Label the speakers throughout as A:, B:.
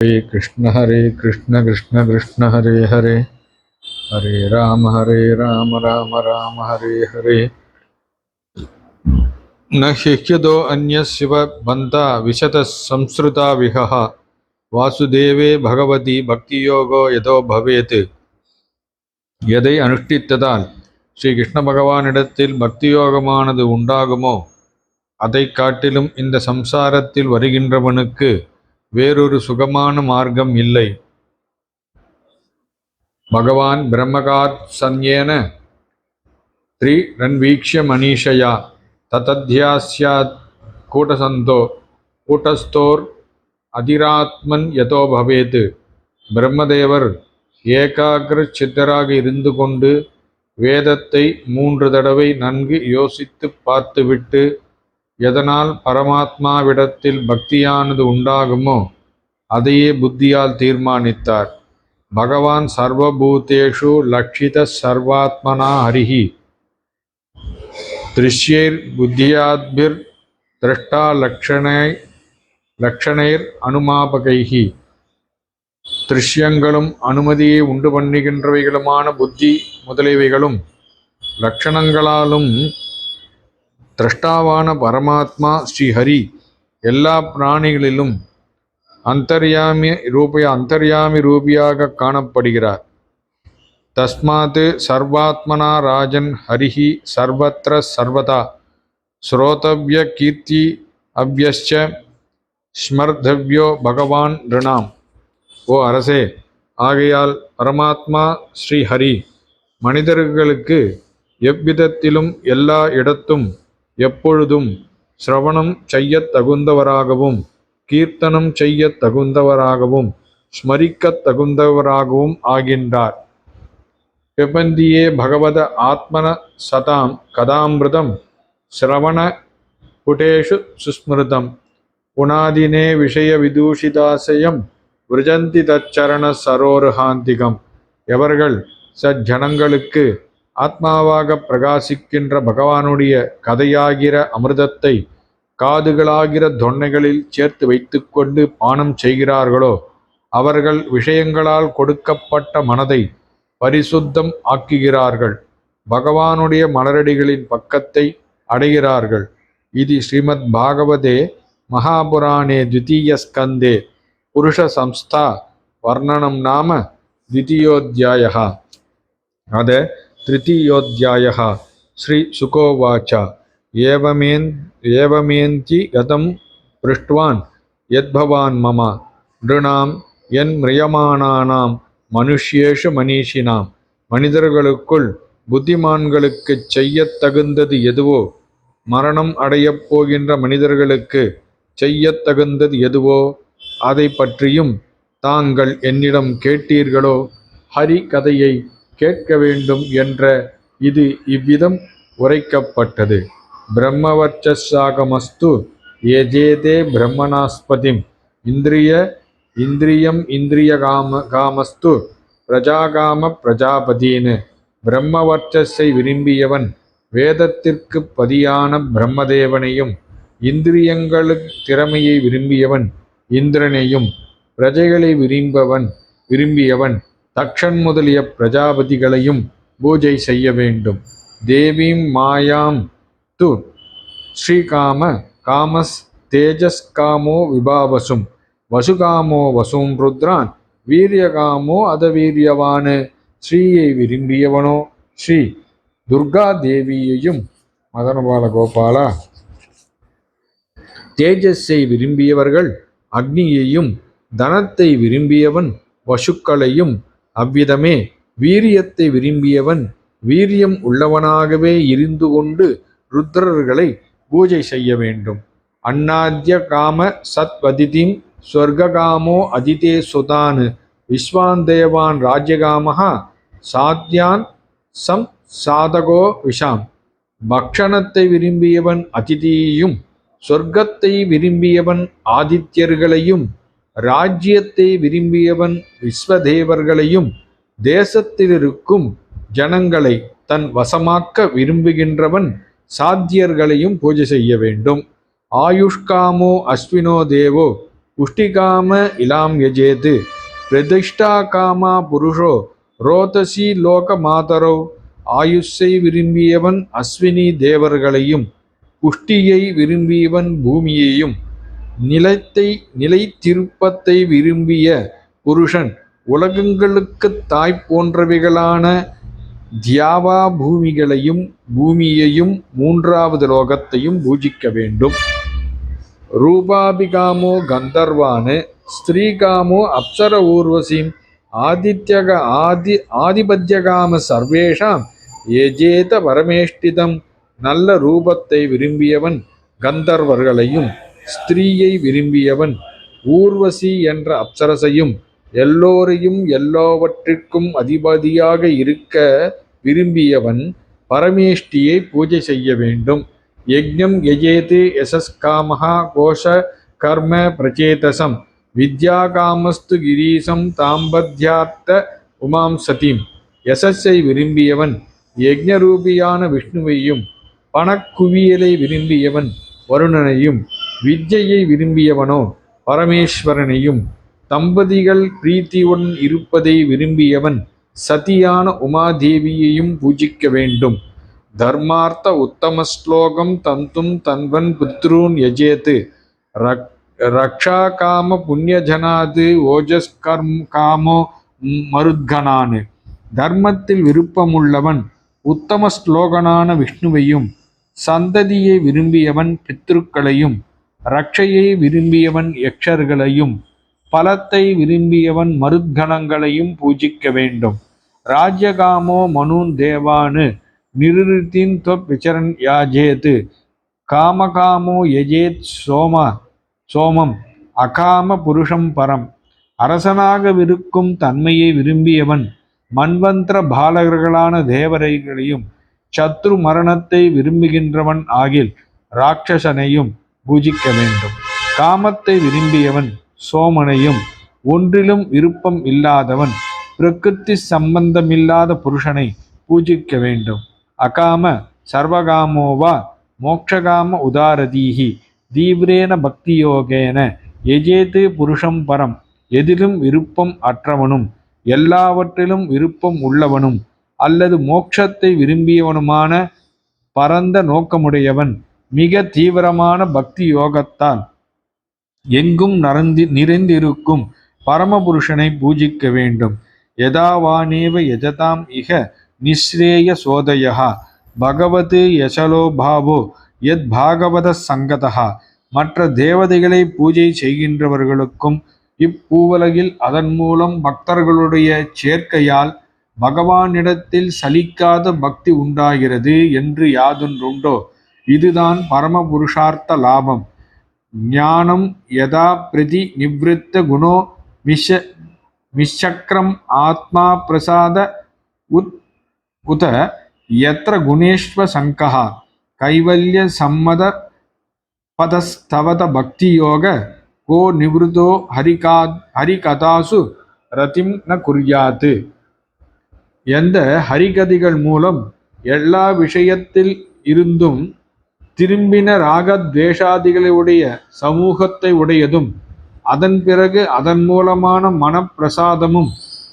A: ஹரே கிருஷ்ண ஹரே கிருஷ்ண கிருஷ்ண கிருஷ்ண ஹரே ஹரே ஹரே ராம ஹரே ராம ராம ராம ஹரே ஹரே ந அந்யசிவ பந்தா விஷத சம்ஸ்ருதா விஹா வாசுதேவே பகவதி பக்தியோகோ எதோ பவேத் எதை அனுஷ்டித்ததால் ஸ்ரீ பகவானிடத்தில் பக்தியோகமானது உண்டாகுமோ? அதை காட்டிலும் இந்த சம்சாரத்தில் வருகின்றவனுக்கு வேறொரு சுகமான மார்க்கம் இல்லை. பகவான் பிரம்மகாத் சன்யேன த்ரி ரன்வீக்ஷ மனிஷயா ததத்யாஸ்யாத் கூட்டசந்தோ கூட்டஸ்தோர் அதிராத்மன் யதோ பவேத். பிரம்மதேவர் ஏகாகிர சித்தராக இருந்து கொண்டு வேதத்தை மூன்று தடவை நன்கு யோசித்து பார்த்துவிட்டு எதனால் பரமாத்மாவிடத்தில் பக்தியானது உண்டாகுமோ அதையே புத்தியால் தீர்மானித்தார். பகவான் சர்வபூதேஷு லக்ஷித சர்வாத்மனா ஹரிஹி. திருஷ்யைர் புத்தியாத்பிர் திரஷ்டா லக்ஷணை லக்ஷணைர் அனுமாபகைகி திருஷ்யங்களும் அனுமதியை உண்டு பண்ணுகின்றவைகளுமான புத்தி முதலியவைகளும் லட்சணங்களாலும் திரஷ்டாவான பரமாத்மா ஸ்ரீஹரி எல்லா பிராணிகளிலும் அந்தர்யாமி ரூபியா அந்தர்யாமி ரூபியாக காணப்படுகிறார். தஸ்மாத் சர்வாத்மனா ராஜன் ஹரிஹி சர்வத்திர சர்வதா ஸ்ரோதவ்ய கீர்த்தி அவ்யஸ்ச ஸ்மர்தவ்யோ பகவான் ரிணாம். ஓ அரசே ஆகையால் பரமாத்மா ஸ்ரீஹரி மனிதர்களுக்கு எவ்விதத்திலும் எல்லா இடத்தும் எப்பொழுதும் சிரவணம் செய்யத் தகுந்தவராகவும் கீர்த்தனம் செய்யத் தகுந்தவராகவும் ஸ்மரிக்கத் தகுந்தவராகவும் ஆகின்றார். பிபந்தியே பகவத ஆத்மன சதாம் கதாமிருதம் சிரவண புடேஷு சுஸ்மிருதம். புனாதினே விஷய விதூஷிதாசயம் விரஜந்தி தச்சரண சரோருஹாந்திகம். எவர்கள் சஜ்ஜனங்களுக்கு ஆத்மாவாக பிரகாசிக்கின்ற பகவானுடைய கதையாகிற அமிர்தத்தை காதுகளாகிற தொன்னைகளில் சேர்த்து வைத்துக்கொண்டு பானம் செய்கிறார்களோ அவர்கள் விஷயங்களால் கொடுக்கப்பட்ட மனதை பரிசுத்தம் ஆக்குகிறார்கள். பகவானுடைய மலரடிகளின் பக்கத்தை அடைகிறார்கள். இது ஸ்ரீமத் பாகவதே மகாபுராணே த்விதீய ஸ்கந்தே புருஷ சம்ஸ்தா வர்ணனம் நாம த்விதீயோத்தியாயா அதை तृतीयोऽध्यायः श्रीसुकोवाच एवमेन् एवमेन्ति गतं पृष्ट्वान् यद्भवान् मम नृणां यन्म्रियमाणानां மனுஷ்யேஷு மனிஷினாம் மனிதர்களுக்குள் புத்திமான்களுக்குச் செய்யத் தகுந்தது எதுவோ மரணம் அடையப் போகின்ற மனிதர்களுக்கு செய்யத் தகுந்தது எதுவோ அதை பற்றியும் தாங்கள் என்னிடம் கேட்டீர்களோ ஹரி கதையை கேட்க வேண்டும் என்ற இது இவ்விதம் உரைக்கப்பட்டது. பிரம்மவர்ச்சசாகமஸ்து ஏஜேதே பிரம்மணாஸ்பதிம் இந்திரிய இந்திரியம் இந்திரிய காம காமஸ்து பிரஜாகாம பிரஜாபதினு. பிரம்மவர்ச்சஸை விரும்பியவன் வேதத்திற்கு பதியான பிரம்மதேவனையும் இந்திரியங்களுக்கு திறமையை விரும்பியவன் இந்திரனையும் பிரஜைகளை விரும்பவன் விரும்பியவன் தக்ஷன் முதலிய பிரஜாபதிகளையும் பூஜை செய்ய வேண்டும். தேவீம் மாயாம் து ஸ்ரீகாம காமஸ் தேஜஸ் காமோ விபாவசும். வசுகாமோ வசும் ருத்ரான். வீரியகாமோ அதவீரியவானு. ஸ்ரீயை விரும்பியவனோ ஸ்ரீ துர்கா தேவியையும் மதனபால கோபாலா தேஜஸை விரும்பியவர்கள் அக்னியையும் தனத்தை விரும்பியவன் வசுக்களையும் அவ்விதமே வீரியத்தை விரும்பியவன் வீரியம் உள்ளவனாகவே இருந்து கொண்டு ருத்ரர்களை பூஜை செய்ய வேண்டும். அன்னாத்திய காம சத்வதிதிம் ஸ்வர்காமோ அதிதே சுதான். விஸ்வான் தேவான் ராஜ்யகாமஹா சாத்யான் சம் சாதகோ விஷாம். பக்ஷணத்தை விரும்பியவன் அதிதியையும் சொர்க்கத்தை விரும்பியவன் ஆதித்யர்களையும் ராஜ்யத்தை விரும்பியவன் விஸ்வதேவர்களையும் தேசத்திலிருக்கும் ஜனங்களை தன் வசமாக்க விரும்புகின்றவன் சாத்தியர்களையும் பூஜை செய்ய வேண்டும். ஆயுஷ்காமோ அஸ்வினோ தேவோ புஷ்டிகாம இலாம் யஜேது பிரதிஷ்டா காமா புருஷோ ரோதசி லோக மாதரோ ஆயுஷை விரும்பியவன் அஸ்வினி தேவர்களையும் புஷ்டியை விரும்பியவன் பூமியையும் நிலத்தை நிலைத்திருப்பத்தை விரும்பிய புருஷன் உலகங்களுக்குத் தாய் போன்றவைகளான தியாவா பூமிகளையும் பூமியையும் மூன்றாவது லோகத்தையும் பூஜிக்க வேண்டும். ரூபாபிகாமோ கந்தர்வானு ஸ்திரீகாமோ அப்சர ஊர்வசிம் ஆதித்யக ஆதி ஆதிபத்தியகாம சர்வேஷாம் ஏஜேத பரமேஷ்டிதம் நல்ல ரூபத்தை விரும்பியவன் கந்தர்வர்களையும் ஸ்திரீயை விரும்பியவன் ஊர்வசி என்ற அப்சரசையும் எல்லோரையும் எல்லாவற்றிற்கும் அதிபதியாக இருக்க விரும்பியவன் பரமேஷ்டியை பூஜை செய்ய வேண்டும். யஜ்ஞம் யஜேது யசஸ்காமஹா கோஷ கர்ம பிரச்சேதசம் வித்யாகாமஸ்து கிரீசம் தாம்பத்யார்த்த உமாம் சதீம் யசஸை விரும்பியவன் யஜ்ஞரூபியான விஷ்ணுவையும் பணக்குவியலை விரும்பியவன் வருணனையும் விஜயை விரும்பியவனோ பரமேஸ்வரனையும் தம்பதிகள் பிரீத்தியுடன் இருப்பதை விரும்பியவன் சதியான உமாதேவியையும் பூஜிக்க வேண்டும். தர்மார்த்த உத்தம ஸ்லோகம் தந்தும் தன்வன் புத்ரூன் யஜேத்து. ரக் ரக்ஷா காம புண்ணியஜனாது ஓஜஸ் கர்ம் காமோ மருத்கனான். தர்மத்தில் விருப்பமுள்ளவன் உத்தம ஸ்லோகனான விஷ்ணுவையும் சந்ததியை விரும்பியவன் பித்ருக்களையும் ரட்சையை விரும்பியவன் யக்ஷர்களையும் பலத்தை விரும்பியவன் மருத்கணங்களையும் பூஜிக்க வேண்டும். ராஜ்யகாமோ மனூன் தேவானு நிருத்தின் தொப் விசரன் யாஜேத் காமகாமோ யஜேத் சோம சோமம் அகாம புருஷம் பரம். அரசனாகவிருக்கும் தன்மையை விரும்பியவன் மன்வந்திர பாலகர்களான தேவரைகளையும் சத்ரு மரணத்தை விரும்புகின்றவன் ஆகில் ராட்சசனையும் பூஜிக்க வேண்டும். காமத்தை விரும்பியவன் சோமனையும் ஒன்றிலும் விருப்பம் இல்லாதவன் பிரகிருதி சம்பந்தமில்லாத புருஷனை பூஜிக்க வேண்டும். அகாம சர்வகாமோவா மோக்ஷகாம உதாரதீகி தீவிரேன பக்தியோகேன எஜேது புருஷம் பரம். எதிலும் விருப்பம் அற்றவனும் எல்லாவற்றிலும் விருப்பம் உள்ளவனும் அல்லது மோட்சத்தை விரும்பியவனுமான பரந்த நோக்கமுடையவன் மிக தீவிரமான பக்தி யோகத்தால் எங்கும் நரந்தி நிறைந்திருக்கும் பரமபுருஷனை பூஜிக்க வேண்டும். யதாவானேவ யஜதாம் இக நிஸ்ரேய சோதயா பகவது யசலோ பாவோ பாகவத சங்கதா மற்ற தேவதைகளை பூஜை செய்கின்றவர்களுக்கும் இப்பூவலகில் அதன் மூலம் பக்தர்களுடைய சேர்க்கையால் பகவானிடத்தில் சலிக்காத பக்தி உண்டாகிறது என்று யாதொன்றுண்டோ? இதுதான் பரம புருஷார்த்த லாபம். ஞானம் யதா பிரதி நிவத்த குணோ மிஷ மிஷக்ரம் ஆத்மா பிரசாத உத் உத எத்திர குணேஷ்வ சங்கா கைவல்ய சம்மத பதஸ்தவத பக்தியோக கோ நிவృதோ ஹரிகா ஹரிகதாசு ரத்திம் ந குறியாது எந்த ஹரிகதிகள் மூலம் எல்லா விஷயத்தில் இருந்தும் திரும்பின ராகத்வேஷாதிகளுடைய சமூகத்தை உடையதும் அதன் பிறகு அதன் மூலமான மனப்பிரசாதமும்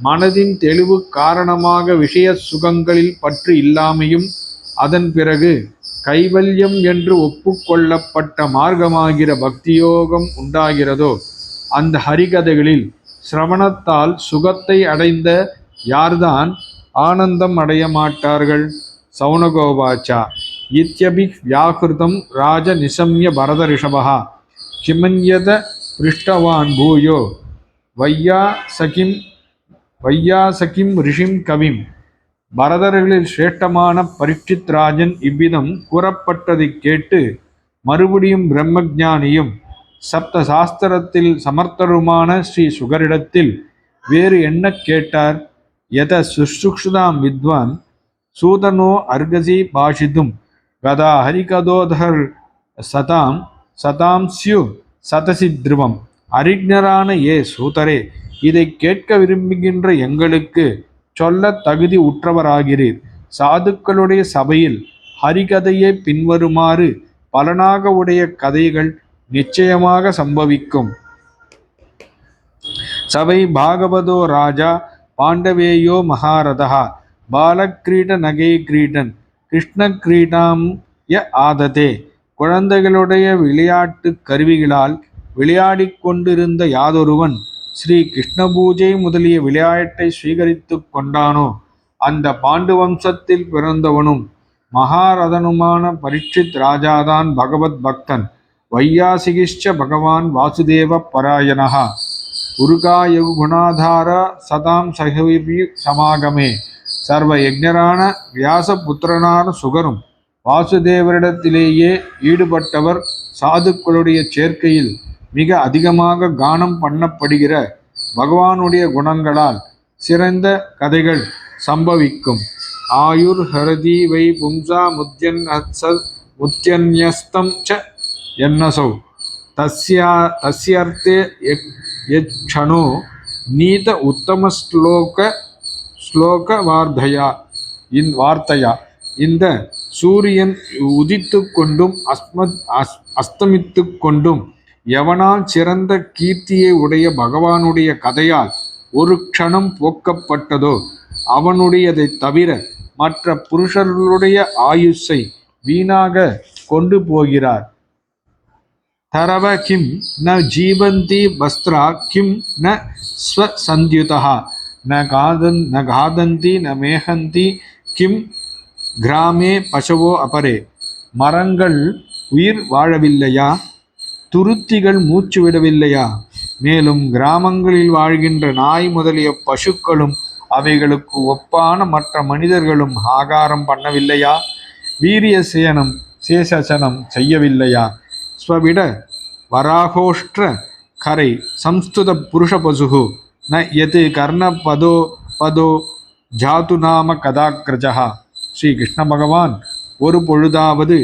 A: மனதின் தெளிவு காரணமாக விஷய சுகங்களில் பற்று இல்லாமையும் அதன் பிறகு கைவல்யம் என்று ஒப்புக்கொள்ளப்பட்ட மார்க்கமாகிற பக்தியோகம் உண்டாகிறதோ அந்த ஹரிகதைகளில் சிரவணத்தால் சுகத்தை அடைந்த யார்தான் ஆனந்தம் அடைய மாட்டார்கள்? சௌனகோவாச்சா இத்தியபி வியாகிருதம் ராஜ நிசம்ய பரத ரிஷபா கிமன்யத பிருஷ்டவான் பூயோ வையா சகிம் வையாசகிம் ரிஷிம் கவிம் பரதர்களில் சிரேஷ்டமான பரீட்சித் ராஜன் இவ்விதம் கூறப்பட்டதை கேட்டு மறுபடியும் பிரம்மஜானியும் சப்த சாஸ்திரத்தில் சமர்த்தருமான ஸ்ரீ சுகரிடத்தில் வேறு என்ன கேட்டார்? எத சுஷ்ருக்ஷுதாம் வித்வான்? சூதனோ அர்கசி பாஷிதும் கதா ஹரிகதோதர் சதாம் சதாம் சியு சதசி திருவம். அறிஞரான ஏ சூதரே இதை கேட்க விரும்புகின்ற எங்களுக்கு சொல்ல தகுதி உற்றவராகிறீர். சாதுக்களுடைய சபையில் ஹரிகதையை பின்வருமாறு பலனாக உடைய கதைகள் நிச்சயமாக சம்பவிக்கும். சபை பாகவதோ ராஜா பாண்டவேயோ மகாரதா பாலக்கிரீட நகை கிரீடன் கிருஷ்ணக்ரீடாம் ய ஆததே. குழந்தைகளுடைய விளையாட்டு கருவிகளால் விளையாடிக் கொண்டிருந்த யாதொருவன் ஸ்ரீ கிருஷ்ண பூஜை முதலிய விளையாட்டை ஸ்வீகரித்து கொண்டானோ? அந்த பாண்டு வம்சத்தில் பிறந்தவனும் மகாரதனுமான பரீட்சித் ராஜாதான் பகவத் பக்தன். வையாசிகிஷ்ச பகவான் வாசுதேவ பராயணா உருகாயகு குணாதார சதாம் சகவி சமாகமே. சர்வ யஜரான வியாச புத்திரனான சுகரும் வாசுதேவரிடத்திலேயே ஈடுபட்டவர் சாதுக்களுடைய சேர்க்கையில் மிக அதிகமாக கானம் பண்ணப்படுகிற பகவானுடைய குணங்களால் சிறந்த கதைகள் சம்பவிக்கும். ஆயுர் ஹரதி வை பும்சா முத்யன் முத்யன்யஸ்தம் ச என்னசௌ தஸ்யா தஸ்யர்த்தே யக்ஷணோ நீத உத்தம ஸ்லோக வார்த்தையா? இன் வார்த்தையா? இந்த சூரியன் உதித்து கொண்டும் அஸ்மத் அஸ் அஸ்தமித்து கொண்டும் எவனால் சிறந்த கீர்த்தியை உடைய பகவானுடைய கதையால் ஒரு க்ஷணம் போக்கப்பட்டதோ அவனுடையதை தவிர மற்ற புருஷர்களுடைய ஆயுஷை வீணாக கொண்டு போகிறார். தரவ கிம் ந ஜீவந்தி வஸ்திரா கிம் ந ஸ்வசந்தியுதா ந காதன் ந காதந்தி ந மேகந்தி கிம் கிராமே பசவோ அபரே மரங்கள் உயிர் வாழவில்லையா? துருத்திகள் மூச்சு விடவில்லையா? மேலும் கிராமங்களில் வாழ்கின்ற நாய் முதலிய பசுக்களும் அவைகளுக்கு ஒப்பான மற்ற மனிதர்களும் ஆகாரம் பண்ணவில்லையா? வீரிய சேனம் சேசசனம் செய்யவில்லையா? ஸ்வவிட வராகோஷ்ட கரை சம்ஸ்துத புருஷ பசுகு. ந எது கர்ணபதோ பதோ ஜாது நாம கதாகிரஜா ஸ்ரீ கிருஷ்ண பகவான் ஒரு பொழுதாவது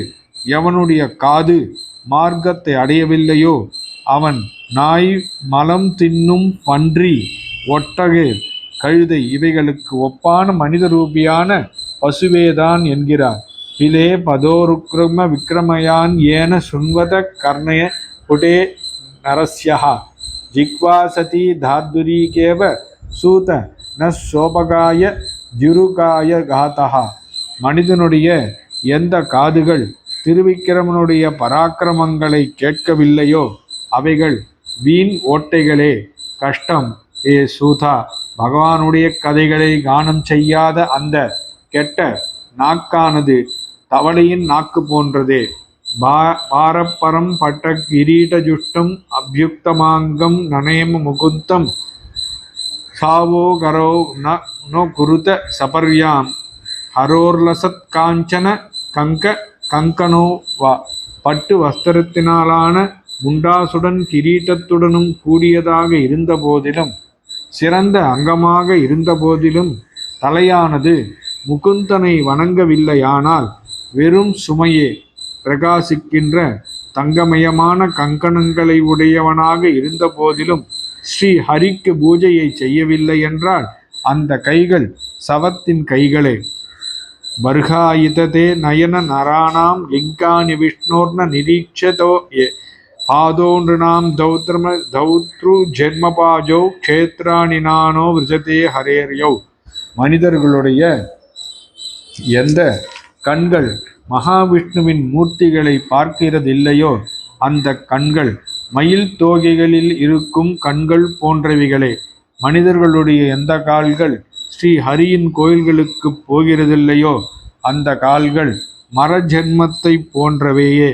A: எவனுடைய காது மார்க்கத்தை அடையவில்லையோ அவன் நாய் மலம் தின்னும் பன்றி ஒட்டகு கழுதை இவைகளுக்கு ஒப்பான மனித ரூபியான பசுவேதான் என்கிறார் பிலே பதோருக்ரம விக்ரமயான் ஏன சுன்வத கர்ணய புடே நரஸ்யா ஜிக்வாசதி தாத்துரீகேவ சூத ந சோபகாய ஜுருகாய காத்தகா மனிதனுடைய எந்த காதுகள் திருவிக்கிரமனுடைய பராக்கிரமங்களை கேட்கவில்லையோ அவைகள் வீண் ஓட்டைகளே. கஷ்டம் ஏ சூதா பகவானுடைய கதைகளை கானம் செய்யாத அந்த கெட்ட நாக்கானது தவளையின் நாக்கு போன்றதே. பாரப்பரம் பட்ட கிரீடஜுஷ்டம் அபியுக்தமாங்கம் நனேம முகுந்தம். சாவோகரோ ந நோ குருத சபர்யாம் ஹரோர்லசத் காஞ்சன கங்க கங்கனோ வா. பட்டு வஸ்திரத்தினாலான முண்டாசுடன் கிரீட்டத்துடனும் கூடியதாக இருந்தபோதிலும் சிறந்த அங்கமாக இருந்தபோதிலும் தலையானது முகுந்தனை வணங்கவில்லையானால் வெறும் சுமையே. பிரகாசிக்கின்ற தங்கமயமான கங்கணங்களை உடையவனாக இருந்தபோதிலும் ஸ்ரீ ஹரிக்கு பூஜையை செய்யவில்லை என்றால் அந்த கைகள் சவத்தின் கைகளே. பர்காயுததே நயன நராணாம் லிங்கானி விஷ்ணோர்ன நிரீட்சதோ ஏ. தௌத்ரம தௌத்ரு ஜென்மபாஜோ க்ஷேத்ராணி நானோ விரஜதே ஹரேரியோ மனிதர்களுடைய எந்த கண்கள் மகாவிஷ்ணுவின் மூர்த்திகளை பார்க்கிறதில்லையோ? அந்த கண்கள் மயில் தோகைகளில் இருக்கும் கண்கள் போன்றவைகளே. மனிதர்களுடைய எந்த கால்கள் ஸ்ரீ ஹரியின் கோயில்களுக்கு போகிறதில்லையோ? அந்த கால்கள் மர ஜென்மத்தை போன்றவையே.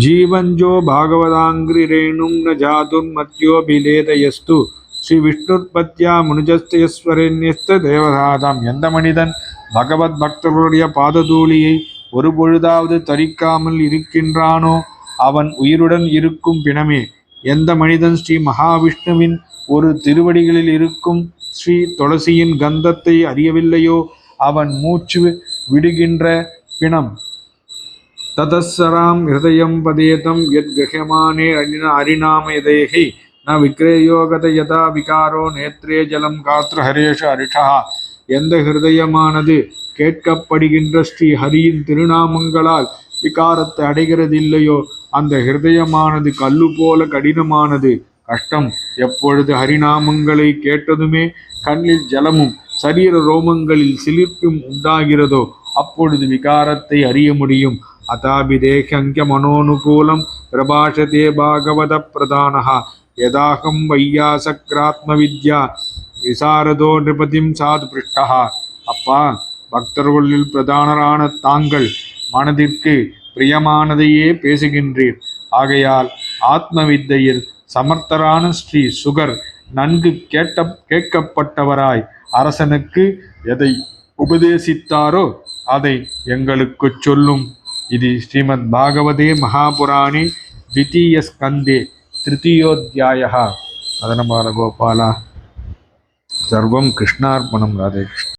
A: ஜீவஞ்சோ பாகவதாங்கிரி ரேணும் ந ஜாதுர்மத்யோபிலேதயஸ்து ஸ்ரீ விஷ்ணுற்பத்யா முனுஜஸ்தேஸ்வரண்யஸ்த தேவதாதாம் எந்த மனிதன் பகவத் பக்தர்களுடைய பாததூளியை ஒரு பொழுதாவது தரிக்காமல் இருக்கின்றானோ அவன் உயிருடன் இருக்கும் பிணமே. எந்த மனிதன் ஸ்ரீ மகாவிஷ்ணுவின் ஒரு திருவடிகளில் இருக்கும் ஸ்ரீ துளசியின் கந்தத்தை அறியவில்லையோ அவன் மூச்சு விடுகின்ற பிணம். ததஸ்ஸராம் ஹிருதயம் பதேதம் யத் கிரஹ்யமானே அணின அரிநாமயதேகி. ந விக்ரயோகத யதா விகாரோ நேத்ரே ஜலம் காத்திர ஹரேஷ அரிஷா எந்த ஹிருதயமானது கேட்கப்படுகின்ற ஸ்ரீ ஹரியின் திருநாமங்களால் விகாரத்தை அடைகிறதில்லையோ அந்த ஹிருதயமானது கல்லு போல கடினமானது. கஷ்டம். எப்பொழுது ஹரிநாமங்களை கேட்டதுமே கண்ணில் ஜலமும் சரீர ரோமங்களில் சிலிர்ப்பும் உண்டாகிறதோ அப்பொழுது விகாரத்தை அறிய முடியும். அதாபிதேகங்க மனோனுகூலம் பிரபாஷதே பாகவத பிரதானகா யதாகம் வையாசக்ராத்ம வித்யா. விசாரதோ நிருபதிம் சாது பிருஷ்டஹா அப்பா பக்தர்களில் பிரதானரான தாங்கள் மனதிற்கு பிரியமானதையே பேசுகின்றீர் ஆகையால் ஆத்ம வித்தையில் சமர்த்தரான ஸ்ரீ சுகர் நன்கு கேட்ட கேட்கப்பட்டவராய் அரசனுக்கு எதை உபதேசித்தாரோ அதை எங்களுக்குச் சொல்லும் இது ஸ்ரீமத் பாகவதே மகாபுராணே द्वितीय स्कन्धे तृतीयोऽध्यायः मदनबालगोपाल சர்வம் கிருஷ்ணார்ப்பணம் ராதே கிருஷ்ணா.